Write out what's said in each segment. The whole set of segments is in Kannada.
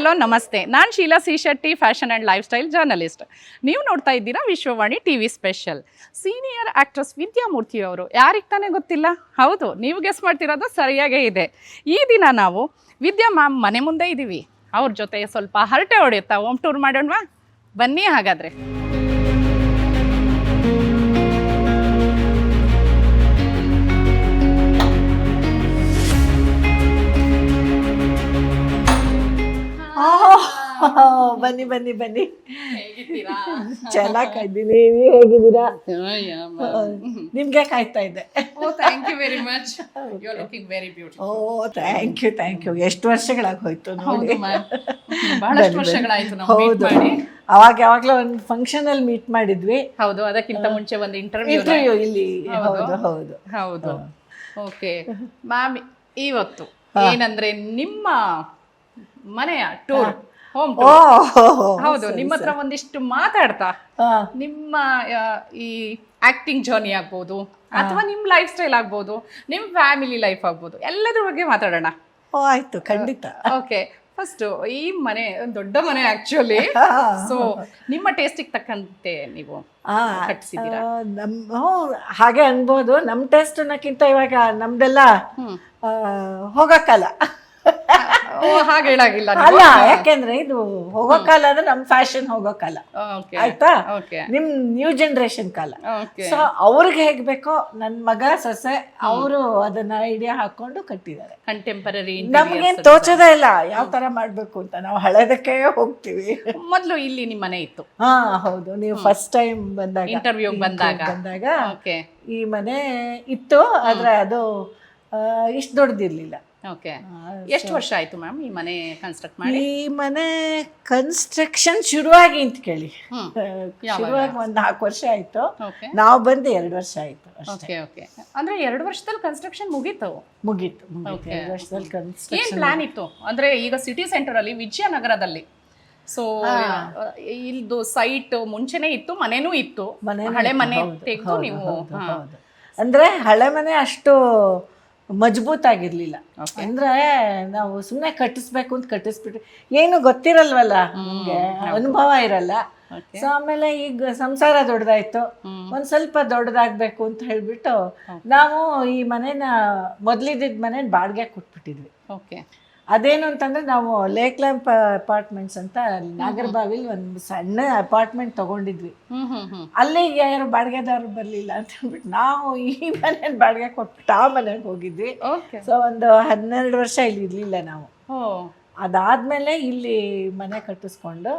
ಹಲೋ, ನಮಸ್ತೆ. ನಾನು Sheela C Shetty, fashion and lifestyle journalist. ನೀವು ನೋಡ್ತಾ ಇದ್ದೀರಾ Vishwavani T V special. Senior actress Vidyamurthy ಅವರು, ಯಾರಿಗೆ ತಾನೇ ಗೊತ್ತಿಲ್ಲ? ಹೌದು, ನೀವು ಗೆಸ್ ಮಾಡ್ತಿರೋದು ಸರಿಯಾಗೇ ಇದೆ. ಈ ದಿನ ನಾವು ವಿದ್ಯಾ ಮ್ಯಾಮ್ ಮನೆ ಮುಂದೆ ಇದ್ದೀವಿ ಅವ್ರ ಜೊತೆ ಸ್ವಲ್ಪ ಹರಟೆ ಹೊಡೆಯುತ್ತಾ ಓಮ್ ಟೂರ್ ಮಾಡೋಣವಾ? ಬನ್ನಿ ಹಾಗಾದರೆ. ಬನ್ನಿ ಬನ್ನಿ ಬನ್ನಿ. ಚೆನ್ನಾಗಿ ಕಾಯ್ತೀನಿ ನೀವು ಹೇಗಿದ್ದೀರಾ? ನಿಮ್ಗೆ ಕಾಯ್ತಾ ಇದ್ದೆ? Thank you very much you are looking very beautiful oh thank you thank you ಎಷ್ಟು ವರ್ಷಗಳಾಗಿ ಹೋಯ್ತು ನೋಡಿ. ಹೌದು ಮ್ಯಾಮ್ ಬಹಳಷ್ಟು ವರ್ಷಗಳಾಯ್ತು ನಾವು meet ಮಾಡಿ. ಅವಾಗ ಯಾವಾಗ್ಲೂ ಒಂದು ಫಂಕ್ಷನ್ ಅಲ್ಲಿ ಮೀಟ್ ಮಾಡಿದ್ವಿ. ಹೌದು ಅದಕ್ಕಿಂತ ಮುಂಚೆ ಒಂದು ಇಂಟರ್ವ್ಯೂ ಇಂಟರ್ವ್ಯೂ ಇಲ್ಲಿ. ಹೌದು. ಹೌದು ಹೌದು. ಓಕೆ ಮ್ಯಾಮ್ ಇವತ್ತು ಏನಂದ್ರೆ ನಿಮ್ಮ ಮನೆಯ ಟೂರ್ ಹೌದು ನಿಮ್ಮ ಹತ್ರ ಒಂದಿಷ್ಟು ಮಾತಾಡ್ತಾ. ನಿಮ್ಮ ಈ ಆಕ್ಟಿಂಗ್ ಜರ್ನಿ ಆಗ್ಬೋದು ಅಥವಾ ನಿಮ್ಮ ಲೈಫ್ ಸ್ಟೈಲ್ ಆಗ್ಬೋದು ನಿಮ್ಮ ಫ್ಯಾಮಿಲಿ ಲೈಫ್ ಆಗ್ಬೋದು ಎಲ್ಲದ್ರ ಬಗ್ಗೆ ಮಾತಾಡೋಣ? ಓ ಆಯ್ತು ಖಂಡಿತ. ಓಕೆ. ಫಸ್ಟ್ ಈ ಮನೆ ದೊಡ್ಡ ಮನೆ ಆಕ್ಚುಲಿ ಸೊ ನಿಮ್ಮ ಟೇಸ್ಟಿಗೆ ತಕ್ಕಂತೆ ನೀವು? ನಮ್ ಹಾಗೆ ಅನ್ಬೋದು. ನಮ್ಮ ಟೇಸ್ಟ್ ಅನ್ನೋಕ್ಕಿಂತ ಇವಾಗ ನಮ್ದೆಲ್ಲ. ಹೋಗಕ್ಕಲ್ಲ ಹಾಗೆ ಹೇಳಾಗಿಲ್ಲ ಅಲ್ಲ ಯಾಕೆಂದ್ರೆ ಇದು ಹೋಗೋ ಕಾಲ ಅಂದ್ರೆ ನಮ್ ಫ್ಯಾಷನ್ ಹೋಗೋ ಕಾಲ. ಆಯ್ತಾ? ನಿಮ್ ನ್ಯೂ ಜನರೇಷನ್ ಕಾಲ. ಸೊ ಅವ್ರಿಗೆ ಹೇಗ್ ಬೇಕೋ ನನ್ ಮಗ ಸೊಸೆ ಅವರು ಅದನ್ನ ಐಡಿಯಾ ಹಾಕೊಂಡು ಕಟ್ಟಿದ್ದಾರೆ. ಕಂಟೆಂಪರರಿ ನಮ್ಗೇನ್ ತೋಚೋದೇ ಇಲ್ಲ. ಯಾವ ತರ ಮಾಡ್ಬೇಕು ಅಂತ ನಾವು ಹಳೆದಕ್ಕೆ ಹೋಗ್ತೀವಿ. ಮೊದಲು ಇಲ್ಲಿ ನಿಮ್ ಮನೆ ಇತ್ತು. ಹಾ ಹೌದು. ನೀವು ಫಸ್ಟ್ ಟೈಮ್ ಬಂದಾಗ ಇಂಟರ್ವ್ಯೂ ಬಂದಾಗ. ಬಂದಾಗ ಈ ಮನೆ ಇತ್ತು ಆದ್ರೆ ಅದು ಇಷ್ಟು ದೊಡ್ಡದಿರ್ಲಿಲ್ಲ ಓಕೆ ಎಷ್ಟು ವರ್ಷ ಆಯ್ತು ಮ್ಯಾಮ್ ಈ ಮನೆ ಕನ್ಸ್ಟ್ರಕ್ಟ್ ಮಾಡಿ? ಈ ಮನೆ ಕನ್ಸ್ಟ್ರಕ್ಷನ್ ಶುರುವಾಗಿ ಅಂತ ಕೇಳಿ. ಶುರುವಾಗಿ ಒಂದ್ ನಾಲ್ಕು ವರ್ಷ ಆಯ್ತು. ನಾವು ಬಂದು ಎರಡು ವರ್ಷ ಆಯ್ತು ಓಕೆ ಓಕೆ ಅಂದ್ರೆ ಎರಡು ವರ್ಷದಲ್ಲಿ ಕನ್ಸ್ಟ್ರಕ್ಷನ್ ಮುಗೀತು? ಮುಗೀತು ಓಕೆ ಎರಡು ವರ್ಷದಲ್ಲಿ ಏನ್ ಕನ್ಸ್ಟ್ರಕ್ಷನ್ ಪ್ಲಾನ್ ಇತ್ತು? ಅಂದ್ರೆ ಈಗ ಸಿಟಿ ಸೆಂಟರ್ ಅಲ್ಲಿ ವಿಜಯನಗರದಲ್ಲಿ. ಸೊ ಇಲ್ದು ಸೈಟ್ ಮುಂಚೆನೆ ಇತ್ತು ಮನೆನೂ ಇತ್ತು. ಹಳೆ ಮನೆ ತೆಗೆದು ನೀವು ಅಂದ್ರೆ ಹಳೆ ಮನೆ ಅಷ್ಟು ಮಜಬೂತ್ ಆಗಿರ್ಲಿಲ್ಲ ಅಂದ್ರೆ ನಾವು ಸುಮ್ಮನೆ ಕಟ್ಟಿಸ್ಬೇಕು ಅಂತ ಕಟ್ಟಿಸ್ಬಿಟ್ರಿ ಏನು ಗೊತ್ತಿರಲ್ವಲ್ಲ ನಮ್ಗೆ ಅನುಭವ ಇರಲ್ಲ. ಸೊ ಆಮೇಲೆ ಈಗ ಸಂಸಾರ ದೊಡ್ಡದಾಯ್ತು. ಒಂದ್ ಸ್ವಲ್ಪ ದೊಡ್ಡದಾಗ್ಬೇಕು ಅಂತ ಹೇಳ್ಬಿಟ್ಟು ನಾವು ಈ ಮನೆನ ಮೊದ್ಲಿದ್ದ ಮನೆ ಬಾಡಿಗೆ ಕೊಟ್ಬಿಟ್ಟಿದ್ವಿ. ಓಕೆ ಅದೇನು ಅಂತಂದ್ರೆ ನಾವು ಲೇಕ್ ಲ್ಯಾಂಪ್ ಅಪಾರ್ಟ್ಮೆಂಟ್ಸ್ ಅಂತ ನಾಗರಬಾವಿಲ್ ಒಂದು ಸಣ್ಣ ಅಪಾರ್ಟ್ಮೆಂಟ್ ತಗೊಂಡಿದ್ವಿ. ಅಲ್ಲಿ ಯಾರು ಬಾಡಿಗೆದಾರರು ಬರಲಿಲ್ಲ ಅಂತ ಹೇಳ್ಬಿಟ್ಟು ನಾವು ಈ ಮನೆ ಬಾಡಿಗೆ ಕೊಟ್ಬಿಟ್ಟು ಆ ಮನೆಗೆ ಹೋಗಿದ್ವಿ. ಸೊ ಒಂದು ಹನ್ನೆರಡು ವರ್ಷ ಇಲ್ಲಿ ಇರಲಿಲ್ಲ ನಾವು. ಅದಾದ್ಮೇಲೆ ಇಲ್ಲಿ ಮನೆ ಕಟ್ಟಿಸ್ಕೊಂಡು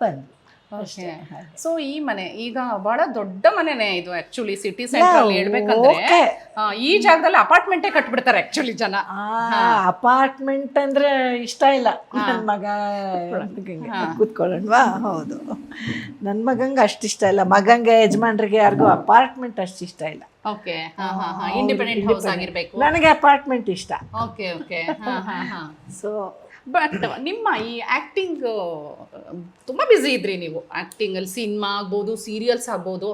ಬಂದ್ವಿ. ಓಕೆ ಸೊ ಈ ಮನೆ ಈಗ ಬಹಳ ದೊಡ್ಡ ಮನೆನೇ ಇದು ಆಕ್ಚುಲಿ ಸಿಟಿ ಸೆಂಟರ್ ಅಲ್ಲಿ ಹೇಳ್ಬೇಕಂದ್ರೆ ಆ, ಈ ಜಾಗದಲ್ಲಿ ಅಪಾರ್ಟ್ಮೆಂಟೇ ಕಟ್ಬಿಡ್ತಾರೆ ಆಕ್ಚುಲಿ ಜನ. ಅಪಾರ್ಟ್ಮೆಂಟ್ ಅಂದ್ರೆ ಇಷ್ಟ ಇಲ್ಲ. ನನ್ನ ಮಗ ಕೂತ್ಕೊಳ್ಳೋಣವಾ? ಹೌದು. ನನ್ನ ಮಗಂಗೆ ಅಷ್ಟು ಇಷ್ಟ ಇಲ್ಲ. ಮಗಂಗೆ ಯಜಮಾನ್ರಿಗೆ ಯಾರಿಗೂ ಅಪಾರ್ಟ್ಮೆಂಟ್ ಅಷ್ಟು ಇಷ್ಟ ಇಲ್ಲ. ಓಕೆ ಹಾ ಹಾ ಹಾ. ಇಂಡಿಪೆಂಡೆಂಟ್ ಹೌಸ್ ಆಗಿರ್ಬೇಕು. ನನಗೆ ಅಪಾರ್ಟ್ಮೆಂಟ್ ಇಷ್ಟ. ಓಕೆ ಓಕೆ ಹಾ ಹಾ ಹಾ. ಸೊ ಬಟ್ ನಿಮ್ಮ ಈ ಆ್ಯಕ್ಟಿಂಗ್ ತುಂಬ ಬ್ಯುಸಿ ಇದ್ರಿ ನೀವು. ಆ್ಯಕ್ಟಿಂಗಲ್ಲಿ ಸಿನಿಮಾ ಆಗ್ಬೋದು ಸೀರಿಯಲ್ಸ್ ಆಗ್ಬೋದು.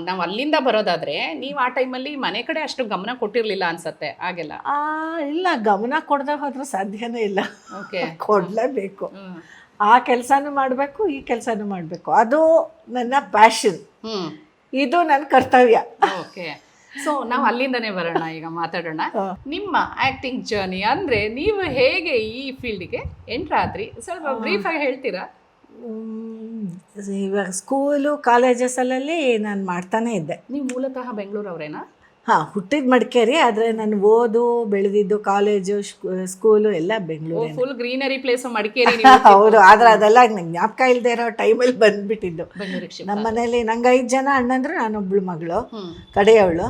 ನಾವು ಅಲ್ಲಿಂದ ಬರೋದಾದರೆ ನೀವು ಆ ಟೈಮಲ್ಲಿ ಮನೆ ಕಡೆ ಅಷ್ಟು ಗಮನ ಕೊಟ್ಟಿರಲಿಲ್ಲ ಅನ್ಸತ್ತೆ. ಹಾಗೆಲ್ಲ? ಇಲ್ಲ. ಗಮನ ಕೊಡದೆ ಹೋದ್ರೆ ಸಾಧ್ಯನೇ ಇಲ್ಲ. ಓಕೆ ಕೊಡಲೇಬೇಕು. ಆ ಕೆಲಸನೂ ಮಾಡಬೇಕು ಈ ಕೆಲಸನೂ ಮಾಡಬೇಕು. ಅದು ನನ್ನ ಪ್ಯಾಷನ್ ಇದು ನನ್ನ ಕರ್ತವ್ಯ. ಓಕೆ ಸೊ ನಾವು ಅಲ್ಲಿಂದನೇ ಬರೋಣ ಈಗ ಮಾತಾಡೋಣ. ನಿಮ್ಮ ಆಕ್ಟಿಂಗ್ ಜರ್ನಿ ಅಂದ್ರೆ ನೀವು ಹೇಗೆ ಈ ಫೀಲ್ಡ್ಗೆ ಎಂಟ್ರ್ ಆದ್ರಿ? ಸ್ವಲ್ಪ ಬ್ರೀಫ್ ಆಗಿ ಹೇಳ್ತೀರಾ? ಇವಾಗ ಸ್ಕೂಲು ಕಾಲೇಜಸಲ್ಲಿ ನಾನು ಮಾಡ್ತಾನೆ ಇದ್ದೆ. ನೀವು ಮೂಲತಃ ಬೆಂಗಳೂರವ್ರೇನಾ? ಹಾಂ ಹುಟ್ಟಿದ ಮಡಿಕೇರಿ ಆದರೆ ನಾನು ಓದು ಬೆಳೆದಿದ್ದು ಕಾಲೇಜು ಸ್ಕೂಲು ಎಲ್ಲ Bengaluru full greenery place Madikeri ಹೌದು ಆದ್ರೆ ಅದೆಲ್ಲ ನಂಗೆ ಜ್ಞಾಪಕ ಇಲ್ಲದೆ ಇರೋ ಟೈಮಲ್ಲಿ ಬಂದ್ಬಿಟ್ಟಿದ್ದು. ನಮ್ಮ ಮನೇಲಿ ನಂಗೆ ಐದು ಜನ ಅಣ್ಣಂದ್ರು ನಾನೊಬ್ಳು ಮಗಳು ಕಡೆಯವಳು.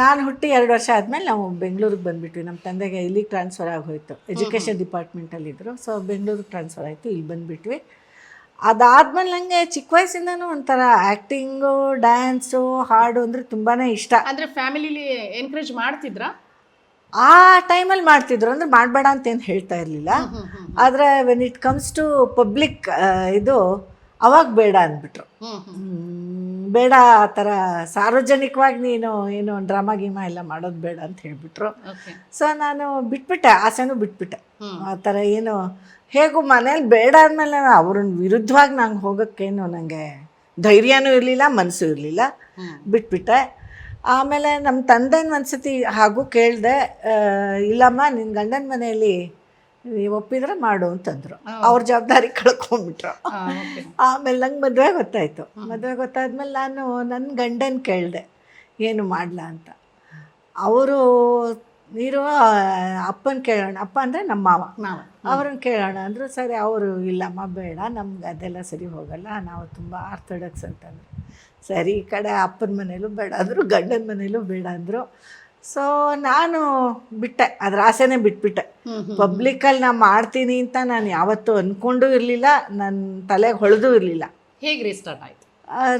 ನಾನು ಹುಟ್ಟಿ ಎರಡು ವರ್ಷ ಆದಮೇಲೆ ನಾವು ಬೆಂಗಳೂರಿಗೆ ಬಂದ್ಬಿಟ್ವಿ. ನಮ್ಮ ತಂದೆಗೆ ಇಲ್ಲಿಗೆ ಟ್ರಾನ್ಸ್ಫರ್ ಆಗೋಯ್ತು. ಎಜುಕೇಷನ್ ಡಿಪಾರ್ಟ್ಮೆಂಟಲ್ಲಿದ್ದರು ಸೊ ಬೆಂಗಳೂರಿಗೆ ಟ್ರಾನ್ಸ್ಫರ್ ಆಯಿತು ಇಲ್ಲಿ ಬಂದ್ಬಿಟ್ವಿ. ಅದಾದ್ಮೇಲೆ ನನಗೆ ಚಿಕ್ಕ ವಯಸ್ಸಿಂದನೂ ಒಂಥರ ಆ್ಯಕ್ಟಿಂಗು ಡ್ಯಾನ್ಸು ಹಾಡು ಅಂದರೆ ತುಂಬಾ ಇಷ್ಟ. ಅಂದ್ರೆ ಫ್ಯಾಮಿಲಿಲಿ ಎನ್ಕರೇಜ್ ಮಾಡ್ತಿದ್ರಾ? ಆ ಟೈಮಲ್ಲಿ ಮಾಡ್ತಿದ್ರು. ಅಂದರೆ ಮಾಡಬೇಡ ಅಂತ ಏನು ಹೇಳ್ತಾ ಇರಲಿಲ್ಲ. ಆದರೆ when it comes to public ಇದು ಅವಾಗ ಬೇಡ ಅಂದ್ಬಿಟ್ರು. ಬೇಡ ಆ ಥರ ಸಾರ್ವಜನಿಕವಾಗಿ ನೀನು ಏನು ಡ್ರಾಮಾ ಗೀಮಾ ಎಲ್ಲ ಮಾಡೋದು ಬೇಡ ಅಂತ ಹೇಳ್ಬಿಟ್ರು. ಸೊ ನಾನು ಬಿಟ್ಬಿಟ್ಟೆ ಆಸೆನೂ ಬಿಟ್ಬಿಟ್ಟೆ. ಆ ಥರ ಏನು ಹೇಗೂ ಮನೇಲಿ ಬೇಡ ಅಂದಮೇಲೆ ಅವ್ರನ್ನ ವಿರುದ್ಧವಾಗಿ ನಂಗೆ ಹೋಗೋಕ್ಕೇನು ನನಗೆ ಧೈರ್ಯನೂ ಇರಲಿಲ್ಲ ಮನಸ್ಸು ಇರಲಿಲ್ಲ. ಬಿಟ್ಬಿಟ್ಟೆ. ಆಮೇಲೆ ನಮ್ಮ ತಂದೆನ ಒಂದ್ಸತಿ ಹಾಗೂ ಕೇಳಿದೆ ಇಲ್ಲಮ್ಮ ನಿನ್ನ ಗಂಡನ ಮನೆಯಲ್ಲಿ ನೀವು ಒಪ್ಪಿದ್ರೆ ಮಾಡು ಅಂತಂದ್ರು. ಅವ್ರ ಜವಾಬ್ದಾರಿ ಕಳ್ಕೊಂಡ್ಬಿಟ್ರು ಆಮೇಲೆ ನಂಗೆ ಮದುವೆ ಗೊತ್ತಾಯ್ತು. ಮದುವೆ ಗೊತ್ತಾದ್ಮೇಲೆ ನಾನು ನನ್ನ ಗಂಡನ ಕೇಳಿದೆ ಏನು ಮಾಡಲ? ಅಂತ. ಅವರು ನೀರು ಅಪ್ಪನ ಕೇಳೋಣ. ಅಪ್ಪ ಅಂದರೆ ನಮ್ಮ ಮಾವ. ಮಾವ. ಅವ್ರನ್ನ ಕೇಳೋಣ ಅಂದರು ಸರಿ ಅವರು ಇಲ್ಲಮ್ಮ ಬೇಡ ನಮ್ಗೆ ಅದೆಲ್ಲ ಸರಿ ಹೋಗಲ್ಲ ನಾವು ತುಂಬ ಆರ್ಥೋಡಕ್ಸ್ ಅಂತಂದರು. ಸರಿ ಈ ಕಡೆ ಅಪ್ಪನ ಮನೇಲೂ ಬೇಡ ಅಂದರು ಗಂಡನ ಮನೇಲೂ ಬೇಡ ಅಂದರು. ಸೊ ನಾನು ಬಿಟ್ಟೆ. ಅದ್ರ ಆಸೆನೇ ಬಿಟ್ಬಿಟ್ಟೆ. ಪಬ್ಲಿಕಲ್ಲಿ ನಾನು ಮಾಡ್ತೀನಿ ಅಂತ ನಾನು ಯಾವತ್ತೂ ಅಂದ್ಕೊಂಡೂ ಇರಲಿಲ್ಲ ನನ್ನ ತಲೆಗೆ ಹೊಳೆದೂ ಇರಲಿಲ್ಲ. ಹೇಗೆ ರೀಸ್ಟಾರ್ಟ್ ಆಯಿತು?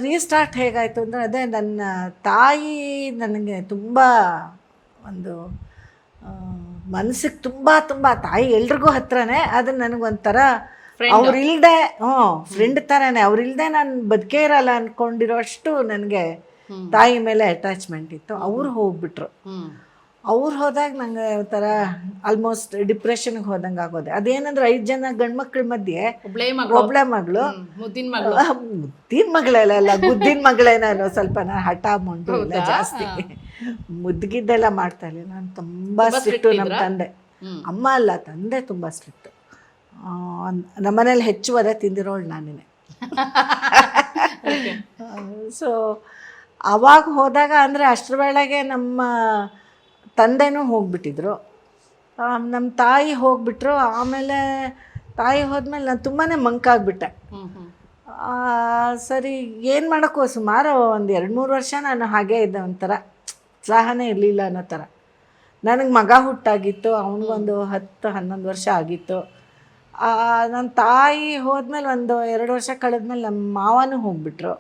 ರೀಸ್ಟಾರ್ಟ್ ಹೇಗಾಯಿತು ಅಂದರೆ ಅದೇ ನನ್ನ ತಾಯಿ ನನಗೆ ತುಂಬ ಒಂದು ಮನಸ್ಸಿಗೆ ತುಂಬ ತುಂಬ ತಾಯಿ ಎಲ್ರಿಗೂ ಹತ್ರನೇ ಅದು ನನಗೊಂಥರ ಅವ್ರಿಲ್ದೆ ಹ್ಞೂ ಫ್ರೆಂಡ್ ಥರನೇ ಅವ್ರಿಲ್ದೆ ನಾನು ಬದುಕೇ ಇರಲ್ಲ ಅನ್ಕೊಂಡಿರೋಷ್ಟು ನನಗೆ ತಾಯಿ ಮೇಲೆ ಅಟ್ಯಾಚ್ಮೆಂಟ್ ಇತ್ತು. ಅವ್ರು ಹೋಗ್ಬಿಟ್ರು. ಅವ್ರು ಹೋದಾಗ ನಂಗೆ ಒಂಥರ ಆಲ್ಮೋಸ್ಟ್ ಡಿಪ್ರೆಷನ್ಗೆ ಹೋದಂಗೆ ಆಗೋದೆ. ಅದೇನಂದ್ರೆ ಐದು ಜನ ಗಂಡ್ಮಕ್ಳ ಮಧ್ಯೆ ಒಬ್ಳೇ ಮಗಳು. ಮುದ್ದಿನ ಮಗಳು. ಮುದ್ದಿನ ಮಗಳೆಲ್ಲ ಅಲ್ಲ ಗುದ್ದಿನ ಮಗಳೇ ನಾನು ಸ್ವಲ್ಪ ನಾನು ಹಠ ಮುಂಡು ಇಲ್ಲ ಜಾಸ್ತಿ. ಮುದ್ಗಿದ್ದೆಲ್ಲ ಮಾಡ್ತಾ ಇಲ್ಲ ನಾನು ತುಂಬ ಸ್ಟ್ರಿಕ್ಟು ನಮ್ಮ ತಂದೆ. ಅಮ್ಮ ಅಲ್ಲ ತಂದೆ ತುಂಬ ಸ್ಟ್ರಿಕ್ಟ್ ನಮ್ಮನೇಲಿ ಹೆಚ್ಚು ಅದೇ ತಿಂದಿರೋಳು ನಾನೇ ಸೊ ಅವಾಗ ಹೋದಾಗ ಅಂದರೆ ಅಷ್ಟರ ವೇಳೆಗೆ ನಮ್ಮ ತಂದೆನೂ ಹೋಗ್ಬಿಟ್ಟಿದ್ರು. ನಮ್ಮ ತಾಯಿ ಹೋಗ್ಬಿಟ್ರು. ಆಮೇಲೆ ತಾಯಿ ಹೋದ್ಮೇಲೆ ನಾನು ತುಂಬಾ ಮಂಕಾಗ್ಬಿಟ್ಟೆ ಸರಿ ಏನು ಮಾಡೋಕ್ಕೂ ಸುಮಾರು ಒಂದು ಎರಡು ಮೂರು ವರ್ಷ ನಾನು ಹಾಗೇ ಇದ್ದೆ ಒಂಥರ. ಉತ್ಸಾಹನೇ ಇರಲಿಲ್ಲ ಅನ್ನೋ ಥರ. ನನಗೆ ಮಗ ಹುಟ್ಟಾಗಿತ್ತು. ಅವನಿಗೊಂದು ಹತ್ತು ಹನ್ನೊಂದು ವರ್ಷ ಆಗಿತ್ತು. ನನ್ನ ತಾಯಿ ಹೋದ್ಮೇಲೆ ಒಂದು ಎರಡು ವರ್ಷ ಕಳೆದ್ಮೇಲೆ ನಮ್ಮ ಮಾವನೂ ಹೋಗ್ಬಿಟ್ರು.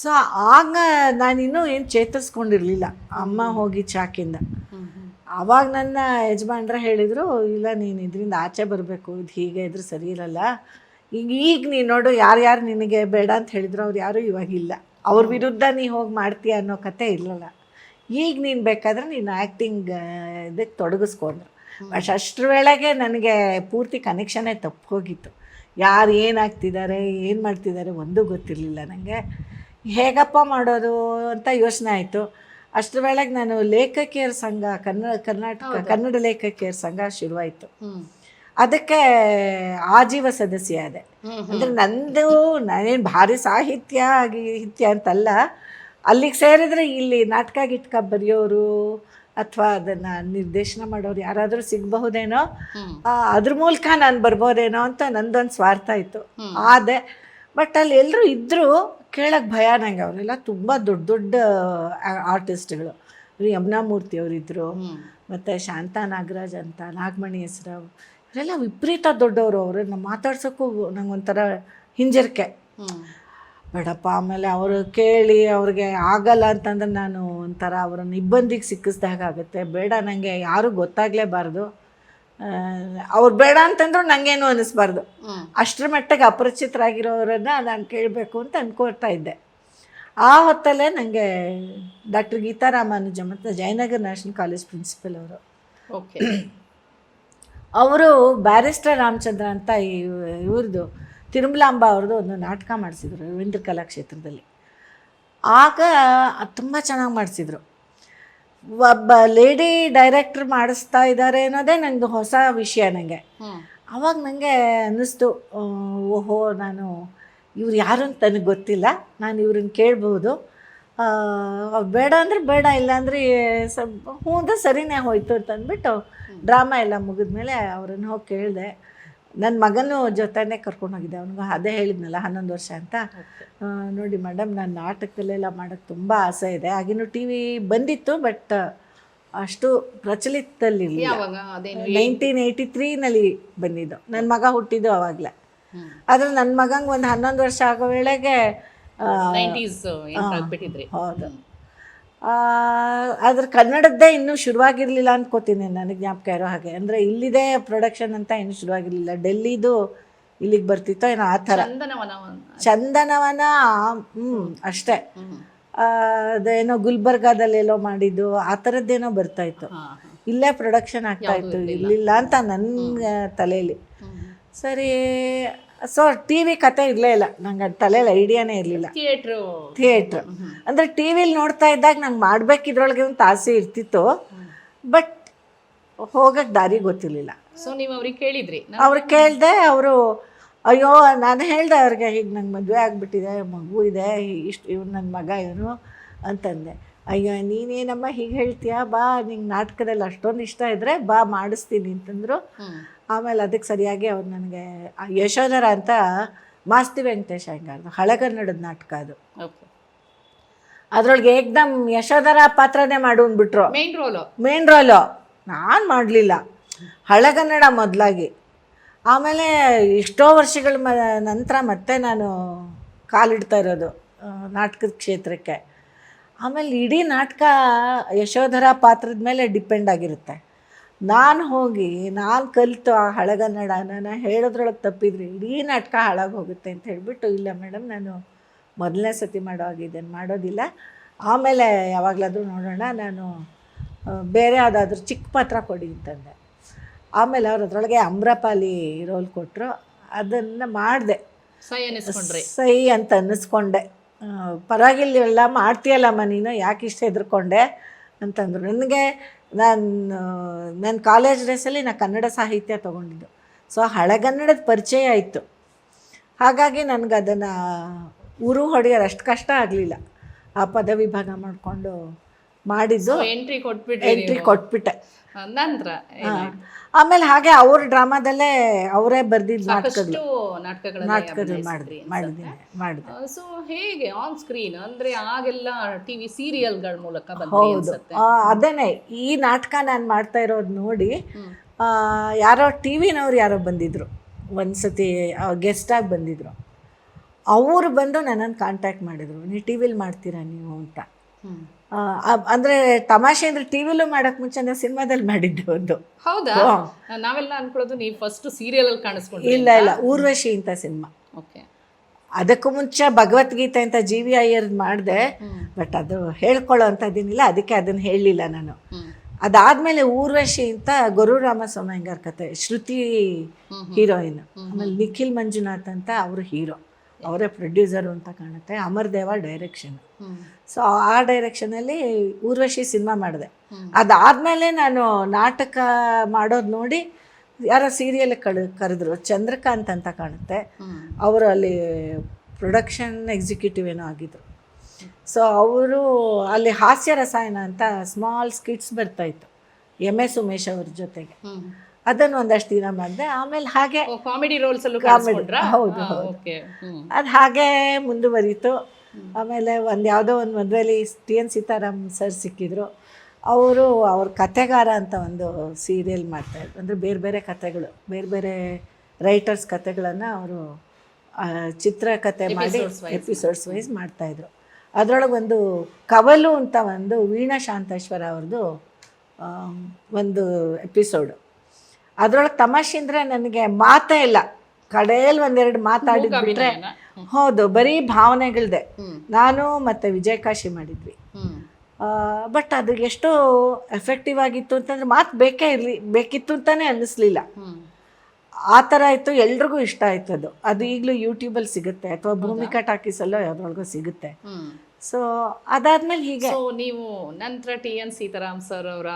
ಸೊ ಆಗ ನಾನಿನ್ನೂ ಏನು ಚೇತರಿಸ್ಕೊಂಡಿರಲಿಲ್ಲ. ಅಮ್ಮ ಹೋಗಿ ಚಾಕಿಂದ. ಆವಾಗ ನನ್ನ ಯಜಮಾನ್ರ ಹೇಳಿದರು ಇಲ್ಲ ನೀನು ಇದರಿಂದ ಆಚೆ ಬರಬೇಕು. ಇದು ಹೀಗೆ ಇದ್ರೆ ಸರಿ ಇರಲ್ಲ. ಈಗ ಈಗ ನೀನು ನೋಡು ಯಾರ್ಯಾರು ನಿನಗೆ ಬೇಡ ಅಂತ ಹೇಳಿದ್ರು ಅವ್ರು ಯಾರೂ ಇವಾಗಿಲ್ಲ ಅವ್ರ ವಿರುದ್ಧ ನೀ ಹೋಗಿ ಮಾಡ್ತೀಯ ಅನ್ನೋ ಕತೆ ಇರಲಿಲ್ಲ. ಈಗ ನೀನು ಬೇಕಾದ್ರೆ ನೀನು ಆ್ಯಕ್ಟಿಂಗ್ ಇದಕ್ಕೆ ತೊಡಗಿಸ್ಕೊಂಡ್ರು ಬಟ್ ಅಷ್ಟ್ರ ವೇಳೆಗೆ ನನಗೆ ಪೂರ್ತಿ ಕನೆಕ್ಷನೇ ತಪ್ಪೋಗಿತ್ತು ಯಾರು ಏನಾಗ್ತಿದ್ದಾರೆ ಏನು ಮಾಡ್ತಿದ್ದಾರೆ ಒಂದೂ ಗೊತ್ತಿರಲಿಲ್ಲ ನನಗೆ ಹೇಗಪ್ಪ ಮಾಡೋದು ಅಂತ ಯೋಚನೆ ಆಯಿತು. ಅಷ್ಟರ ವೇಳೆಗೆ ನಾನು ಲೇಖಕಿಯರ ಸಂಘ ಕನ್ನಡ ಕರ್ನಾಟಕ ಕನ್ನಡ ಲೇಖಕಿಯರ ಸಂಘ ಶುರುವಾಯಿತು. ಅದಕ್ಕೆ ಆಜೀವ ಸದಸ್ಯ ಅದೇ ಅಂದರೆ ನಂದು ನಾನೇನು ಭಾರಿ ಸಾಹಿತ್ಯ ಸಾಹಿತ್ಯ ಅಂತಲ್ಲ ಅಲ್ಲಿಗೆ ಸೇರಿದ್ರೆ ಇಲ್ಲಿ ನಾಟಕ ಗಿಟ್ಕ ಬರೆಯೋರು ಅಥವಾ ಅದನ್ನು ನಿರ್ದೇಶನ ಮಾಡೋರು ಯಾರಾದರೂ ಸಿಗಬಹುದೇನೋ ಅದ್ರ ಮೂಲಕ ನಾನು ಬರ್ಬೋದೇನೋ ಅಂತ ನಂದೊಂದು ಸ್ವಾರ್ಥ ಇತ್ತು. ಆದೆ. ಬಟ್ ಅಲ್ಲಿ ಎಲ್ಲರೂ ಇದ್ದರೂ ಕೇಳಕ್ಕೆ ಭಯ ನಂಗೆ ಅವರೆಲ್ಲ ತುಂಬ ದೊಡ್ಡ ದೊಡ್ಡ ಆರ್ಟಿಸ್ಟ್ಗಳು ಯಮುನಾ ಮೂರ್ತಿ ಅವರಿದ್ದರು ಮತ್ತು ಶಾಂತಾ ನಾಗರಾಜ್ ಅಂತ ನಾಗಮಣಿ ಹೆಸರಾವ್ ಇವರೆಲ್ಲ ವಿಪರೀತ ದೊಡ್ಡವರು ಅವ್ರನ್ನ ಮಾತಾಡ್ಸೋಕ್ಕೂ ನಂಗೊಂಥರ ಹಿಂಜರಿಕೆ. ಬೇಡಪ್ಪ ಆಮೇಲೆ ಅವರು ಕೇಳಿ ಅವ್ರಿಗೆ ಆಗಲ್ಲ ಅಂತಂದ್ರೆ ನಾನು ಒಂಥರ ಅವರನ್ನು ಇಬ್ಬಂದಿಗೆ ಸಿಕ್ಕಿಸ್ದಾಗ ಆಗುತ್ತೆ. ಬೇಡ ನನಗೆ ಯಾರೂ ಗೊತ್ತಾಗಲೇಬಾರ್ದು. ಅವ್ರು ಬೇಡ ಅಂತಂದ್ರು ನಂಗೇನು ಅನ್ನಿಸ್ಬಾರ್ದು ಅಷ್ಟರ ಮಟ್ಟಿಗೆ ಅಪರಿಚಿತರಾಗಿರೋರನ್ನ ನಾನು ಕೇಳಬೇಕು ಅಂತ ಅಂದ್ಕೊಳ್ತಾ ಇದ್ದೆ. ಆ ಹೊತ್ತಲ್ಲೇ ನನಗೆ ಡಾಕ್ಟರ್ ಗೀತಾ ರಾಮಾನುಜಮ್ ಮತ್ತು ಜಯನಗರ್ ನ್ಯಾಷನಲ್ ಕಾಲೇಜ್ ಪ್ರಿನ್ಸಿಪಲ್ ಅವರು. ಓಕೆ. ಅವರು ಬ್ಯಾರಿಸ್ಟರ್ ರಾಮಚಂದ್ರ ಅಂತ ಇವ್ರದ್ದು ತಿರುಮಲಾಂಬ ಅವ್ರದ್ದು ಒಂದು ನಾಟಕ ಮಾಡಿಸಿದ್ರು ರವೀಂದ್ರ ಕಲಾಕ್ಷೇತ್ರದಲ್ಲಿ. ಆಗ ತುಂಬ ಚೆನ್ನಾಗಿ ಮಾಡಿಸಿದ್ರು. ಒಬ್ಬ ಲೇಡಿ ಡೈರೆಕ್ಟ್ರ್ ಮಾಡಿಸ್ತಾ ಇದ್ದಾರೆ ಅನ್ನೋದೇ ನನಗೆ ಹೊಸ ವಿಷಯ ನನಗೆ ಅವಾಗ ಆವಾಗ ನನಗೆ ಅನ್ನಿಸ್ತು ಓಹೋ ನಾನು ಇವ್ರು ಯಾರು ಅಂತ ನನಗೆ ಗೊತ್ತಿಲ್ಲ ನಾನು ಇವ್ರನ್ನ ಕೇಳ್ಬೋದು. ಬೇಡ ಅಂದರೆ ಬೇಡ ಇಲ್ಲಾಂದ್ರೆ ಸ್ವಲ್ಪ ಹ್ಞೂ ಅಂದ್ರೆ ಸರಿನೇ ಹೋಯ್ತು ಅಂತ ಅಂದ್ಬಿಟ್ಟು ಡ್ರಾಮಾ ಎಲ್ಲ ಮುಗಿದ್ಮೇಲೆ ಅವ್ರನ್ನ ಹೋಗಿ ಕೇಳಿದೆ. ನನ್ನ ಮಗನೂ ಜೊತೆನೇ ಕರ್ಕೊಂಡೋಗಿದ್ದೆ ಹೋಗಿದ್ದೆ. ಅವ್ನಿಗೆ ಅದೇ ಹೇಳಿದ್ನಲ್ಲ ಹನ್ನೊಂದು ವರ್ಷ ಅಂತ. ನೋಡಿ ಮೇಡಮ್ ನಾನು ನಾಟಕದಲ್ಲೆಲ್ಲ ಮಾಡೋಕ್ಕೆ ತುಂಬ ಆಸೆ ಇದೆ. ಆಗಿನೂ ಟಿ ವಿ ಬಂದಿತ್ತು ಬಟ್ ಅಷ್ಟು ಪ್ರಚಲಿತದಲ್ಲಿರಲಿಲ್ಲ ನೈನ್ಟೀನ್ ಏಯ್ಟಿ ತ್ರೀನಲ್ಲಿ ಬಂದಿದ್ದು. ನನ್ನ ಮಗ ಹುಟ್ಟಿದ್ದು ಅವಾಗಲೇ. ಆದರೆ ನನ್ನ ಮಗಂಗೆ ಒಂದು ಹನ್ನೊಂದು ವರ್ಷ ಆಗೋ ವೇಳೆಗೆ ಹೌದು. ಅದ್ರ ಕನ್ನಡದ್ದೇ ಇನ್ನೂ ಶುರುವಾಗಿರಲಿಲ್ಲ ಅನ್ಕೋತೀನಿ ನನಗೆ ಜ್ಞಾಪಕ ಇರೋ ಹಾಗೆ. ಅಂದರೆ ಇಲ್ಲಿದೆ ಪ್ರೊಡಕ್ಷನ್ ಅಂತ ಇನ್ನೂ ಶುರುವಾಗಿರಲಿಲ್ಲ. ಡೆಲ್ಲಿದು ಇಲ್ಲಿಗೆ ಬರ್ತಿತ್ತೋ ಏನೋ ಆ ಥರ. ಚಂದನವನ ಹ್ಞೂ ಅಷ್ಟೇ. ಅದೇನೋ ಗುಲ್ಬರ್ಗಾದಲ್ಲೆಲ್ಲೋ ಮಾಡಿದ್ದು ಆ ಥರದ್ದೇನೋ ಬರ್ತಾಯಿತ್ತು ಇಲ್ಲೇ ಪ್ರೊಡಕ್ಷನ್ ಆಗ್ತಾ ಇತ್ತು. ಇಲ್ಲಿಲ್ಲ ಅಂತ ನನ್ನ ತಲೆಯಲ್ಲಿ. ಸರಿ ಸೊ ಟಿ ವಿ ಕತೆ ಇರಲೇ ಇಲ್ಲ. ನಂಗೆ ಅದು ತಲೆಯಲ್ಲಿ ಐಡಿಯಾನೇ ಇರಲಿಲ್ಲ. ಥಿಯೇಟ್ರು ಥಿಯೇಟ್ರ್ ಅಂದರೆ ಟಿ ವಿಲಿ ನೋಡ್ತಾ ಇದ್ದಾಗ ನಂಗೆ ಮಾಡ್ಬೇಕಿದ್ರೊಳಗೆ ಅಂತ ಆಸೆ ಇರ್ತಿತ್ತು. ಬಟ್ ಹೋಗಕ್ಕೆ ದಾರಿ ಗೊತ್ತಿರಲಿಲ್ಲ. ಸೊ ನೀವು ಅವ್ರಿಗೆ ಕೇಳಿದ್ರಿ. ಅವ್ರು ಕೇಳಿದೆ ಅವರು ಅಯ್ಯೋ ನಾನು ಹೇಳ್ದೆ ಅವ್ರಿಗೆ ಹೀಗೆ ನಂಗೆ ಮದುವೆ ಆಗಿಬಿಟ್ಟಿದೆ ಮಗು ಇದೆ ಇಷ್ಟು ಇವ್ನು ನನ್ನ ಮಗ ಇವನು ಅಂತಂದೆ. ಅಯ್ಯೋ ನೀನೇನಮ್ಮ ಹೀಗೆ ಹೇಳ್ತೀಯಾ? ಬಾ ನಿಂಗೆ ನಾಟಕದಲ್ಲಿ ಅಷ್ಟೊಂದು ಇಷ್ಟ ಇದ್ದರೆ ಬಾ ಮಾಡಿಸ್ತೀನಿ ಅಂತಂದರು. ಆಮೇಲೆ ಅದಕ್ಕೆ ಸರಿಯಾಗಿ ಅವ್ರು ನನಗೆ ಆ ಯಶೋಧರ ಅಂತ ಮಾಸ್ತಿ ವೆಂಕಟೇಶ್ ಅಯ್ಯಂಗಾರ್ದು ಹಳೆಗನ್ನಡದ ನಾಟಕ ಅದು. ಓಕೆ. ಅದ್ರೊಳಗೆ ಏಕ್ದಮ್ ಯಶೋಧರ ಪಾತ್ರನೇ ಮಾಡು ಅಂದ್ಬಿಟ್ರು. ಮೇನ್ ರೋಲು ಮೇನ್ ರೋಲು ನಾನು ಮಾಡಲಿಲ್ಲ. ಹಳೆಗನ್ನಡ ಮೊದಲಾಗಿ. ಆಮೇಲೆ ಎಷ್ಟೋ ವರ್ಷಗಳ ಮ ನಂತರ ಮತ್ತೆ ನಾನು ಕಾಲಿಡ್ತಾ ಇರೋದು ನಾಟಕದ ಕ್ಷೇತ್ರಕ್ಕೆ. ಆಮೇಲೆ ಇಡೀ ನಾಟಕ ಯಶೋಧರ ಪಾತ್ರದ ಮೇಲೆ ಡಿಪೆಂಡ್ ಆಗಿರುತ್ತೆ. ನಾನು ಹೋಗಿ ನಾನು ಕಲಿತು ಆ ನಾನು ಹೇಳೋದ್ರೊಳಗೆ ತಪ್ಪಿದ್ರೆ ಇಡೀ ನಾಟಕ ಹಾಳಾಗಿ ಹೋಗುತ್ತೆ ಅಂತ ಹೇಳಿಬಿಟ್ಟು ಇಲ್ಲ ಮೇಡಮ್ ನಾನು ಮೊದಲನೇ ಸತಿ ಮಾಡೋವಾಗ ಇದನ್ನು ಮಾಡೋದಿಲ್ಲ. ಆಮೇಲೆ ಯಾವಾಗಲಾದರೂ ನೋಡೋಣ ನಾನು ಬೇರೆ ಯಾವುದಾದ್ರೂ ಚಿಕ್ಕ ಪಾತ್ರ ಕೊಡಿ ಅಂತಂದೆ. ಆಮೇಲೆ ಅವ್ರು ಅದರೊಳಗೆ ಅಮ್ರಪಾಲಿ ರೋಲ್ ಕೊಟ್ಟರು ಅದನ್ನು ಮಾಡಿದೆ. ಸೈ ಅನ್ನಿಸ್ಕೊಂಡ್ರಿ ಸೈ ಅಂತ ಅನ್ನಿಸ್ಕೊಂಡೆ ಪರವಾಗಿಲ್ಲ ಮಾಡ್ತೀಯಲ್ಲಮ್ಮ ನೀನು ಯಾಕೆ ಇಷ್ಟ ಹೆದರ್ಕೊಂಡೆ ಅಂತಂದರು. ನನಗೆ ನಾನು ನನ್ನ ಕಾಲೇಜ್ ಡೇಸಲ್ಲಿ ನಾನು ಕನ್ನಡ ಸಾಹಿತ್ಯ ತೊಗೊಂಡಿದ್ದು. ಸೊ ಹಳೆಗನ್ನಡದ ಪರಿಚಯ ಆಯಿತು ಹಾಗಾಗಿ ನನಗೆ ಅದನ್ನು ಊರು ಹೊಡೆಯೋರು ಅಷ್ಟು ಕಷ್ಟ ಆಗಲಿಲ್ಲ. ಆ ಪದವಿಭಾಗ ಮಾಡಿಕೊಂಡು ಮಾಡಿದ್ದು. ಎಂಟ್ರಿ ಕೊಟ್ಬಿಟ್ಟೆ ಎಂಟ್ರಿ ಕೊಟ್ಬಿಟ್ಟೆ. ನಂತರ ಆಮೇಲೆ ಹಾಗೆ ಅವ್ರ ಡ್ರಾಮಾದಲ್ಲೇ ಅವರೇ ಬರ್ದಿದ್ ನಾಟಕಗಳು. ನಾಟಕಗಳಲ್ಲಿ ನಾಟಕಗಳು ಮಾಡಿದೆ ಮಾಡಿದ್ದೀನಿ ಮಾಡಿದೆ ಸೊ ಹೇಗೆ ಆನ್ ಸ್ಕ್ರೀನ್ ಅಂದ್ರೆ ಆಗೆಲ್ಲ ಟಿವಿ ಸೀರಿಯಲ್ಗಳ ಮೂಲಕ ಹೌದು. ಅದೇನೆ ಈ ನಾಟಕ ನಾನು ಮಾಡ್ತಾ ಇರೋದು ನೋಡಿ ಯಾರೋ ಟಿವಿನವ್ರು ಯಾರೋ ಬಂದಿದ್ರು ಒಂದ್ಸತಿ ಗೆಸ್ಟ್ ಆಗಿ ಬಂದಿದ್ರು. ಅವರು ಬಂದು ನನ್ನನ್ನು ಕಾಂಟ್ಯಾಕ್ಟ್ ಮಾಡಿದ್ರು ನೀವು ಟಿವಿಲಿ ಮಾಡ್ತೀರಾ ನೀವು ಅಂತ. ಅಂದ್ರೆ ತಮಾಷೆ ಅಂದ್ರೆ ಟಿವಿಲೂ ಮಾಡಕ್ ಮುಂಚೆ ನಾವು ಸಿನಿಮಾದಲ್ಲಿ ಮಾಡಿದ್ದೆ ಒಂದು. ಹೌದಾ? ನಾವೆಲ್ಲ ಅನ್ಕೊಳ್ಳೋದು ನೀವು ಫಸ್ಟ್ ಸೀರಿಯಲ್ ಅಲ್ಲಿ ಕಾಣಿಸ್ಕೊಂಡು ಇಲ್ಲ ಇಲ್ಲ ಊರ್ವಶಿ ಅಂತ ಸಿನಿಮಾ. ಓಕೆ. ಅದಕ್ಕೂ ಮುಂಚೆ ಭಗವದ್ಗೀತೆ ಅಂತ ಜಿ ವಿ ಅಯ್ಯರ್ ಮಾಡಿದೆ ಬಟ್ ಅದು ಹೇಳ್ಕೊಳ್ಳೋ ಅಂಥದ್ದೇನಿಲ್ಲ ಅದಕ್ಕೆ ಅದನ್ನ ಹೇಳಲಿಲ್ಲ ನಾನು. ಅದಾದ್ಮೇಲೆ ಊರ್ವಶಿ ಅಂತ ಗೊರು ರಾಮಸ್ವಾಮಿ ಕತೆ ಶ್ರುತಿ ಹೀರೋಯಿನ್. ಆಮೇಲೆ ನಿಖಿಲ್ ಮಂಜುನಾಥ್ ಅಂತ ಅವರು ಹೀರೋ. ಅವರೇ ಪ್ರೊಡ್ಯೂಸರು ಅಂತ ಕಾಣುತ್ತೆ ಅಮರ್ ದೇವ ಡೈರೆಕ್ಷನ್ ಸೊ ಆ ಡೈರೆಕ್ಷನಲ್ಲಿ ಊರ್ವಶಿ ಸಿನಿಮಾ ಮಾಡಿದೆ. ಅದಾದಮೇಲೆ ನಾನು ನಾಟಕ ಮಾಡೋದು ನೋಡಿ ಯಾರೋ ಸೀರಿಯಲ್ ಕಳು ಕರೆದ್ರು ಚಂದ್ರಕಾಂತ್ ಅಂತ ಕಾಣುತ್ತೆ. ಅವರು ಅಲ್ಲಿ ಪ್ರೊಡಕ್ಷನ್ ಎಕ್ಸಿಕ್ಯೂಟಿವ್ ಏನೋ ಆಗಿದ್ರು. ಸೊ ಅವರು ಅಲ್ಲಿ ಹಾಸ್ಯ ರಸಾಯನ ಅಂತ ಸ್ಮಾಲ್ ಸ್ಕಿಟ್ಸ್ ಬರ್ತಾಯಿತ್ತು ಎಂ ಎಸ್ ಉಮೇಶ್ ಅವ್ರ ಜೊತೆಗೆ. ಅದನ್ನು ಒಂದಷ್ಟು ದಿನ ಮಾಡಿದೆ. ಆಮೇಲೆ ಹಾಗೆ ಕಾಮಿಡಿ ರೋಲ್ಸ್ ಹೌದು ಹೌದು, ಅದು ಹಾಗೆ ಮುಂದುವರಿತು. ಆಮೇಲೆ ಒಂದು ಯಾವುದೋ ಒಂದು ಮದುವೆಯಲ್ಲಿ ಟಿ ಎನ್ ಸೀತಾರಾಮ್ ಸರ್ ಸಿಕ್ಕಿದ್ರು. ಅವರು ಅವ್ರ ಕತೆಗಾರ ಅಂತ ಒಂದು ಸೀರಿಯಲ್ ಮಾಡ್ತಾಯಿದ್ರು ಅಂದರೆ ಬೇರೆ ಬೇರೆ ಕತೆಗಳು ಬೇರೆ ಬೇರೆ ರೈಟರ್ಸ್ ಕತೆಗಳನ್ನು ಅವರು ಚಿತ್ರಕತೆ ಮಾಡಿ ಎಪಿಸೋಡ್ಸ್ ವೈಸ್ ಮಾಡ್ತಾಯಿದ್ರು ಅದರೊಳಗೆ ಒಂದು ಕವಲು ಅಂತ ಒಂದು ವೀಣಾ ಶಾಂತೇಶ್ವರ ಅವ್ರದ್ದು ಒಂದು ಎಪಿಸೋಡು ಅದ್ರೊಳಗೆ ತಮಾಷೆ ಅಂದರೆ ನನಗೆ ಮಾತೇ ಇಲ್ಲ. ಕಡೆಯಲ್ಲಿ ಒಂದೆರಡು ಮಾತಾಡಿದ್ ಬಿಟ್ರೆ ಹೌದು ಬರೀ ಭಾವನೆಗಳಿದೆ. ನಾನು ಮತ್ತೆ ವಿಜಯಕಾಶಿ ಮಾಡಿದ್ವಿ. ಬಟ್ ಅದು ಎಷ್ಟು ಎಫೆಕ್ಟಿವ್ ಆಗಿತ್ತು ಅಂತಂದ್ರೆ ಮಾತು ಬೇಕೇ ಇರಲಿ ಬೇಕಿತ್ತು ಅಂತಾನೆ ಅನ್ನಿಸ್ಲಿಲ್ಲ. ಆ ಥರ ಇತ್ತು ಎಲ್ರಿಗೂ ಇಷ್ಟ ಆಯ್ತು ಅದು. ಅದು ಈಗಲೂ ಯೂಟ್ಯೂಬಲ್ಲಿ ಸಿಗುತ್ತೆ ಅಥವಾ ಭೂಮಿಕಾ ಟಾಕೀಸಲ್ಲೋ ಯಾವ್ದ್ರೊಳಗೋ ಸಿಗುತ್ತೆ. ಸೊ ಅದಾದ್ಮೇಲೆ ಹೀಗೆ. ನೀವು ನಂತರ ಟಿ ಎನ್ ಸೀತಾರಾಮ್ ಸರ್ ಅವರ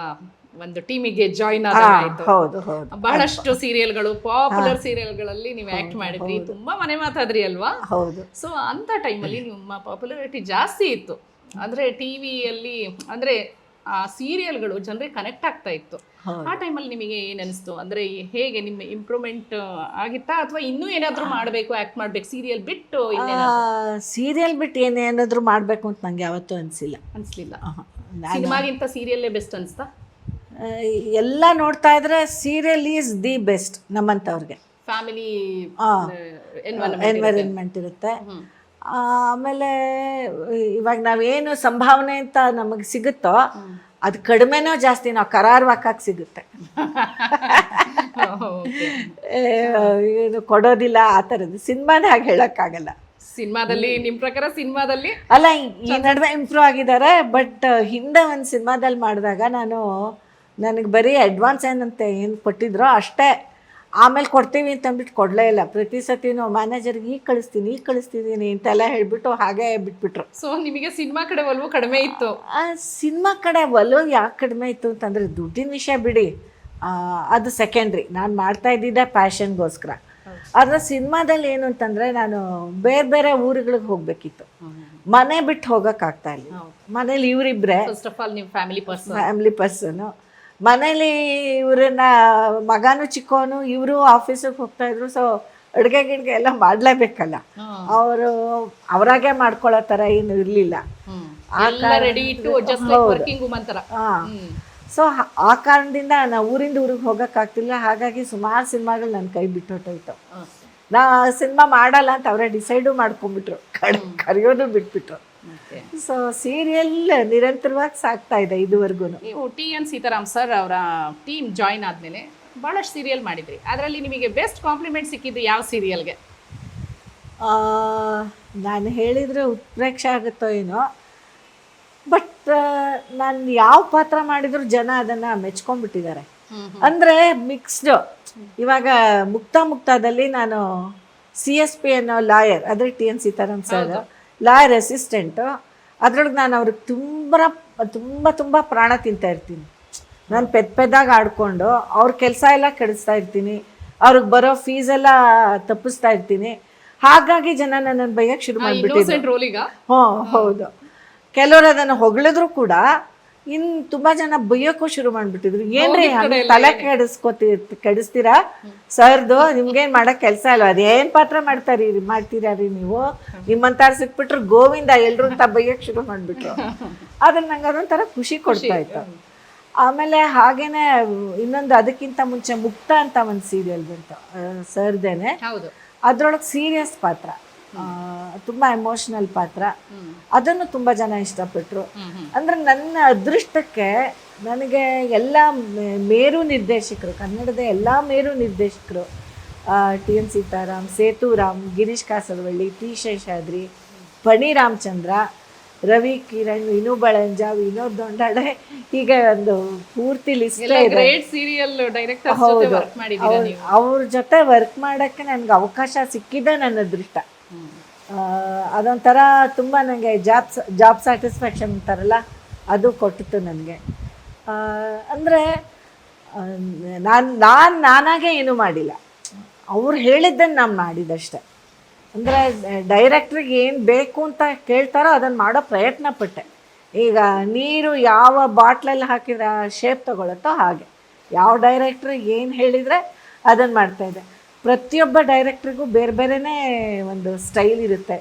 ಒಂದು ಟೀಮಿಗೆ ಜಾಯಿನ್ ಹೌದು ಹೌದು. ಬಹಳಷ್ಟು ಸೀರಿಯಲ್ಗಳು ಪಾಪ್ಯುಲರ್ ಸೀರಿಯಲ್ಗಳಲ್ಲಿ ನೀವು ಆಕ್ಟ್ ಮಾಡಿದ್ರಿ. ತುಂಬಾ ಮನೆ ಮಾತಾದ್ರಿ ಅಲ್ವಾ? ಹೌದು. ಸೊ ಅಂತ ಟೈಮಲ್ಲಿ ನಿಮ್ಮ ಪಾಪ್ಯುಲಾರಿಟಿ ಜಾಸ್ತಿ ಇತ್ತು. ಅಂದ್ರೆ ಟಿವಿಯಲ್ಲಿ ಅಂದ್ರೆ ಆ ಸೀರಿಯಲ್ಗಳು ಜನರಿಗೆ ಕನೆಕ್ಟ್ ಆಗ್ತಾ ಇತ್ತು. ಆ ಟೈಮಲ್ಲಿ ನಿಮಗೆ ಏನ್ ಅನಿಸ್ತು? ಅಂದ್ರೆ ಹೇಗೆ ನಿಮ್ಮ ಇಂಪ್ರೂವ್ಮೆಂಟ್ ಆಗಿತ್ತಾ? ಅಥವಾ ಇನ್ನೂ ಏನಾದರೂ ಮಾಡಬೇಕು ಆಕ್ಟ್ ಮಾಡ್ಬೇಕು ಸೀರಿಯಲ್ ಬಿಟ್ಟು ಸೀರಿಯಲ್ ಬಿಟ್ಟು ಏನೇನಾದರೂ ಮಾಡಬೇಕು ಅಂತ ನಂಗೆ ಯಾವತ್ತೂ ಅನಿಸಿಲ್ಲ. ಅನ್ಸ್ಲಿಲ್ಲ. ಸಿನಿಮಾಗಿಂತ ಸೀರಿಯಲ್ಲೇ ಬೆಸ್ಟ್ ಅನ್ಸ್ತಾ? ಎಲ್ಲ ನೋಡ್ತಾ ಇದ್ರೆ ಸೀರಿಯಲ್ ಈಸ್ ದಿ ಬೆಸ್ಟ್ ನಮ್ಮಂಥವ್ರಿಗೆ. ಫ್ಯಾಮಿಲಿ ಎನ್ವೈರನ್ಮೆಂಟ್ ಇರುತ್ತೆ. ಆಮೇಲೆ ಇವಾಗ ನಾವೇನು ಸಂಭಾವನೆ ಅಂತ ನಮಗೆ ಸಿಗುತ್ತೋ ಅದು ಕಡಿಮೆನೋ ಜಾಸ್ತಿ ನಾವು ಕರಾರ್ವಾಕಾಗಿ ಸಿಗುತ್ತೆ. ಏನು ಕೊಡೋದಿಲ್ಲ ಆ ಥರದ್ದು ಸಿನಿಮಾನೇ ಹಾಗೆ ಹೇಳೋಕ್ಕಾಗಲ್ಲ. ಸಿನಿಮಾದಲ್ಲಿ ನಿಮ್ಮ ಪ್ರಕಾರ ಸಿನಿಮಾದಲ್ಲಿ? ಅಲ್ಲ ಈ ನಡುವೆ ಇಂಪ್ರೂವ್ ಆಗಿದ್ದಾರೆ ಬಟ್ ಹಿಂದೆ ಒಂದು ಸಿನಿಮಾದಲ್ಲಿ ಮಾಡಿದಾಗ ನಾನು ನನಗೆ ಬರೀ ಅಡ್ವಾನ್ಸ್ ಏನಂತೆ ಏನು ಕೊಟ್ಟಿದ್ರೋ ಅಷ್ಟೇ. ಆಮೇಲೆ ಕೊಡ್ತೀವಿ ಅಂತಂದ್ಬಿಟ್ಟು ಕೊಡಲೇ ಇಲ್ಲ. ಪ್ರತಿ ಸತಿನೂ ಮ್ಯಾನೇಜರ್ಗೆ ಈಗ ಕಳಿಸ್ತೀನಿ ಈಗ ಕಳಿಸ್ತಿದ್ದೀನಿ ಅಂತೆಲ್ಲ ಹೇಳಿಬಿಟ್ಟು ಹಾಗೆ ಬಿಟ್ಬಿಟ್ರು. ಸೊ ನಿಮಗೆ ಸಿನಿಮಾ ಕಡೆ ಒಲವು ಕಡಿಮೆ ಇತ್ತು? ಸಿನಿಮಾ ಕಡೆ ಒಲವು ಯಾಕೆ ಕಡಿಮೆ ಇತ್ತು ಅಂತಂದರೆ ದುಡ್ಡಿನ ವಿಷಯ ಬಿಡಿ. ಅದು ಸೆಕೆಂಡ್ರಿ ನಾನು ಮಾಡ್ತಾ ಇದ್ದಿದ್ದೆ ಪ್ಯಾಷನ್ಗೋಸ್ಕರ ಆದರೆ ಸಿನಿಮಾದಲ್ಲಿ ಏನು ಅಂತಂದರೆ ನಾನು ಬೇರೆ ಬೇರೆ ಊರುಗಳಿಗೆ ಹೋಗಬೇಕಿತ್ತು. ಮನೆ ಬಿಟ್ಟು ಹೋಗೋಕ್ಕಾಗ್ತಾ ಇಲ್ಲ. ಮನೇಲಿ ಇವರಿಬ್ಬರೇ ಫಸ್ಟ್ ಆಫ್ ಆಲ್ ನೀವು ಫ್ಯಾಮಿಲಿ ಪರ್ಸನ್ ಫ್ಯಾಮಿಲಿ ಪರ್ಸನು ಮನೇಲಿ ಇವ್ರನ್ನ ಮಗನೂ ಚಿಕ್ಕವನು ಇವರು ಆಫೀಸಿಗೆ ಹೋಗ್ತಾ ಇದ್ರು ಸೊ ಅಡುಗೆ ಗಿಡ್ಗೆ ಎಲ್ಲ ಮಾಡಲೇಬೇಕಲ್ಲ. ಅವರು ಅವರಾಗೆ ಮಾಡ್ಕೊಳ್ಳೋ ಥರ ಏನು ಇರಲಿಲ್ಲ. ಸೊ ಆ ಕಾರಣದಿಂದ ನಾನು ಊರಿಂದ ಊರಿಗೆ ಹೋಗೋಕ್ಕಾಗ್ತಿಲ್ಲ. ಹಾಗಾಗಿ ಸುಮಾರು ಸಿನಿಮಾಗಳು ನನ್ನ ಕೈ ಬಿಟ್ಟೊಟ್ಟೋಯ್ತು ನಾ ಸಿನಿಮಾ ಮಾಡಲ್ಲ ಅಂತ ಅವರೇ ಡಿಸೈಡು ಮಾಡ್ಕೊಂಡ್ಬಿಟ್ರು. ಕಡ್ ಕರೆಯೋದು ಬಿಟ್ಬಿಟ್ರು. ಸೊ ಸೀರಿಯಲ್ ನಿರಂತರವಾಗಿ ಸಾಕ್ತಾ ಇದೆ ಇದುವರೆಗೂ. ನೀವು ಟಿ ಎನ್ ಸೀತಾರಾಮ್ ಸರ್ ಅವರ ಟೀಮ್ ಜಾಯಿನ್ ಆದ್ಮೇಲೆ ಬಹಳಷ್ಟು ಸೀರಿಯಲ್ ಮಾಡಿದ್ರಿ. ಅದರಲ್ಲಿ ನಿಮಗೆ ಬೆಸ್ಟ್ ಕಾಂಪ್ಲಿಮೆಂಟ್ ಸಿಕ್ಕಿದ್ದು ಯಾವ ಸೀರಿಯಲ್ಗೆ ನಾನು ಹೇಳಿದರೆ ಉತ್ಪ್ರೇಕ್ಷೆ ಆಗುತ್ತೋ ಏನೋ ಬಟ್ ನಾನು ಯಾವ ಪಾತ್ರ ಮಾಡಿದ್ರು ಜನ ಅದನ್ನು ಮೆಚ್ಕೊಂಡ್ಬಿಟ್ಟಿದ್ದಾರೆ. ಅಂದರೆ ಮಿಕ್ಸ್ಡ್ ಇವಾಗ ಮುಕ್ತ ಮುಕ್ತದಲ್ಲಿ ನಾನು ಸಿ ಎಸ್ ಪಿ ಅನ್ನೋ ಲಾಯರ್ ಅದೇ T N Seetharam sir. Lawyer assistant ಅದ್ರೊಳಗೆ ನಾನು ಅವ್ರಿಗೆ ತುಂಬ ತುಂಬ ತುಂಬ ಪ್ರಾಣ ತಿಂತಾ ಇರ್ತೀನಿ. ನಾನು ಪೆದ್ ಪೆದ್ದಾಗಿ ಆಡ್ಕೊಂಡು ಅವ್ರ ಕೆಲಸ ಎಲ್ಲ ಕೆಡಿಸ್ತಾ ಇರ್ತೀನಿ. ಅವ್ರಿಗೆ ಬರೋ ಫೀಸ್ ಎಲ್ಲ ತಪ್ಪಿಸ್ತಾ ಇರ್ತೀನಿ. ಹಾಗಾಗಿ ಜನ ನನ್ನನ್ನು ಬೈಯಕ್ಕೆ ಶುರು ಮಾಡಿಬಿಟ್ಟಿದ್ರು. ಹ್ಞೂ ಹೌದು. ಕೆಲವರು ಅದನ್ನು ಹೊಗಳಿದ್ರು ಕೂಡ ಇನ್ ತುಂಬಾ ಜನ ಬೈಯೋಕ್ಕೂ ಶುರು ಮಾಡ್ಬಿಟ್ಟಿದ್ರು. ಏನ್ರಿ ತಲೆ ಕೆಡಿಸ್ಕೋತಿ ಕೆಡಿಸ್ತೀರಾ? ಸರ್ದು ನಿಮ್ಗೇನ್ ಮಾಡಕ್ ಕೆಲಸ ಇಲ್ಲ ಅದೇನ್ ಪಾತ್ರ ಮಾಡ್ತಾರಿ ಮಾಡ್ತೀರಾ ರೀ ನೀವು? ನಿಮ್ಮಂತಾರ ಸಿಕ್ಬಿಟ್ರು ಗೋವಿಂದ ಎಲ್ರು ಅಂತ ಬೈಯಕ್ ಶುರು ಮಾಡ್ಬಿಟ್ರು. ಅದ್ರ ನಂಗೆ ಅದೊಂಥರ ಖುಷಿ ಕೊಡ್ತಾ ಇತ್ತು. ಆಮೇಲೆ ಹಾಗೇನೆ ಇನ್ನೊಂದು ಅದಕ್ಕಿಂತ ಮುಂಚೆ ಮುಕ್ತ ಅಂತ ಒಂದು ಸೀರಿಯಲ್ ಬಂತು. ಸರ್ದೇನೆ. ಹೌದು. ಅದ್ರೊಳಗೆ ಸೀರಿಯಸ್ ಪಾತ್ರ. ತುಂಬಾ ಎಮೋಷನಲ್ ಪಾತ್ರ. ಅದನ್ನು ತುಂಬಾ ಜನ ಇಷ್ಟಪಟ್ರು. ಅಂದ್ರೆ ನನ್ನ ಅದೃಷ್ಟಕ್ಕೆ ನನಗೆ ಎಲ್ಲ ಮೇರು ನಿರ್ದೇಶಕರು ಕನ್ನಡದ ಎಲ್ಲ ಮೇರು ನಿರ್ದೇಶಕರು T N Seetharam Sethuram Girish Kasaravalli T Sheshadri Phani Ramachandra Ravi Kiran Vinu Balanja Vinod Dondale ಹೀಗೆ ಒಂದು ಪೂರ್ತಿ ಲಿಸ್ಟ್ ಸೀರಿಯಲ್ ಡೈರೆಕ್ಟರ್ ಅವ್ರ- ಜೊತೆ ವರ್ಕ್ ಮಾಡಕ್ಕೆ ನನಗೆ ಅವಕಾಶ ಸಿಕ್ಕಿದೆ ನನ್ನ ಅದೃಷ್ಟ. ಅದೊಂಥರ ತುಂಬ ನನಗೆ ಜಾಬ್ ಜಾಬ್ ಸ್ಯಾಟಿಸ್ಫ್ಯಾಕ್ಷನ್ ಅಂತಾರಲ್ಲ, ಅದು ಕೊಟ್ಟಿತ್ತು ನನಗೆ. ಅಂದರೆ ನಾನು ನಾನು, ನಾನಾಗೆ ಏನೂ ಮಾಡಿಲ್ಲ. ಅವ್ರು ಹೇಳಿದ್ದನ್ನು ನಾನು ಮಾಡಿದಷ್ಟೆ. ಅಂದರೆ, ಡೈರೆಕ್ಟ್ರಿಗೆ ಏನು ಬೇಕು ಅಂತ ಕೇಳ್ತಾರೋ ಅದನ್ನು ಮಾಡೋ ಪ್ರಯತ್ನ ಪಟ್ಟೆ. ಈಗ ನೀರು ಯಾವ ಬಾಟ್ಲಲ್ಲಿ ಹಾಕಿದ್ರೆ ಶೇಪ್ ತಗೊಳುತ್ತೋ ಹಾಗೆ. ಯಾವ ಡೈರೆಕ್ಟ್ರಿಗೆ ಏನು ಹೇಳಿದರೆ ಅದನ್ನು ಮಾಡ್ತಾಯಿದ್ದೆ ಪ್ರತಿಯೊಬ್ಬ ಡೈರೆಕ್ಟ್ರಿಗೂ ಬೇರೆ ಬೇರೆನೇ ಒಂದು ಸ್ಟೈಲ್ ಇರುತ್ತೆ.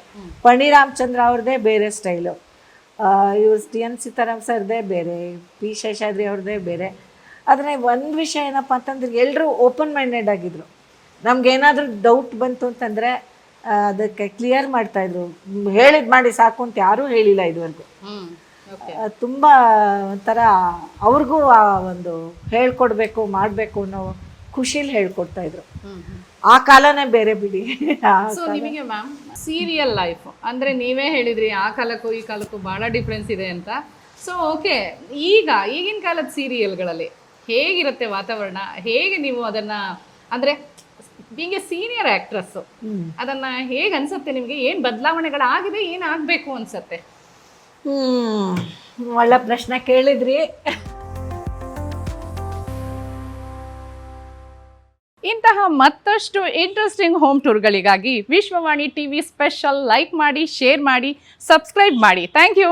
ಪಣಿ ರಾಮಚಂದ್ರ ಅವ್ರದ್ದೇ ಬೇರೆ ಸ್ಟೈಲು. ಇವ್ರು ಟಿ ಎನ್ ಸೀತಾರಾಮ್ ಸರ್ದೇ ಬೇರೆ ಪಿ ಶೇಷಾದ್ರಿ ಅವ್ರದ್ದೇ ಬೇರೆ. ಆದರೆ ಒಂದು ವಿಷಯ ಏನಪ್ಪ ಅಂತಂದ್ರೆ ಎಲ್ಲರೂ ಓಪನ್ ಮೈಂಡೆಡ್ ಆಗಿದ್ರು. ನಮ್ಗೇನಾದರೂ ಡೌಟ್ ಬಂತು ಅಂತಂದರೆ ಅದಕ್ಕೆ ಕ್ಲಿಯರ್ ಮಾಡ್ತಾಯಿದ್ರು ಹೇಳಿದ್ ಮಾಡಿ ಸಾಕು ಅಂತ ಯಾರೂ ಹೇಳಿಲ್ಲ ಇದುವರೆಗೂ. ತುಂಬ ಒಂಥರ ಅವ್ರಿಗೂ ಆ ಒಂದು ಹೇಳ್ಕೊಡ್ಬೇಕು ಮಾಡಬೇಕು ಅನ್ನೋ ಖುಷಿಲಿ ಹೇಳ್ಕೊಡ್ತಾ ಇದ್ರು. ಆ ಕಾಲನೇ ಬೇರೆ ಬಿಡಿ. ಸೊ ನಿಮಗೆ ಮ್ಯಾಮ್ ಸೀರಿಯಲ್ ಲೈಫ್ ಅಂದ್ರೆ ನೀವೇ ಹೇಳಿದ್ರಿ ಆ ಕಾಲಕ್ಕೂ ಈ ಕಾಲಕ್ಕೂ ಬಹಳ ಡಿಫ್ರೆನ್ಸ್ ಇದೆ ಅಂತ. ಸೊ ಓಕೆ ಈಗ ಈಗಿನ ಕಾಲದ ಸೀರಿಯಲ್ಗಳಲ್ಲಿ ಹೇಗಿರುತ್ತೆ ವಾತಾವರಣ? ಹೇಗೆ ನೀವು ಅದನ್ನ ಅಂದ್ರೆ ಬೀಂಗ್ ಎ ಸೀನಿಯರ್ ಆಕ್ಟ್ರೆಸ್ ಅದನ್ನ ಹೇಗೆ ಅನ್ಸುತ್ತೆ ನಿಮಗೆ? ಏನ್ ಬದಲಾವಣೆಗಳಾಗಿದೆ ಏನ್ ಆಗ್ಬೇಕು ಅನ್ಸತ್ತೆ? ಹ್ಮ್ ಒಳ್ಳೆ ಪ್ರಶ್ನೆ ಕೇಳಿದ್ರಿ. ಇಂತಹ ಮತ್ತಷ್ಟು ಇಂಟ್ರೆಸ್ಟಿಂಗ್ ಹೋಮ್ ಟೂರ್ಗಳಿಗಾಗಿ ವಿಶ್ವವಾಣಿ ಟಿವಿ ಸ್ಪೆಷಲ್ ಲೈಕ್ ಮಾಡಿ ಶೇರ್ ಮಾಡಿ ಸಬ್ಸ್ಕ್ರೈಬ್ ಮಾಡಿ. Thank you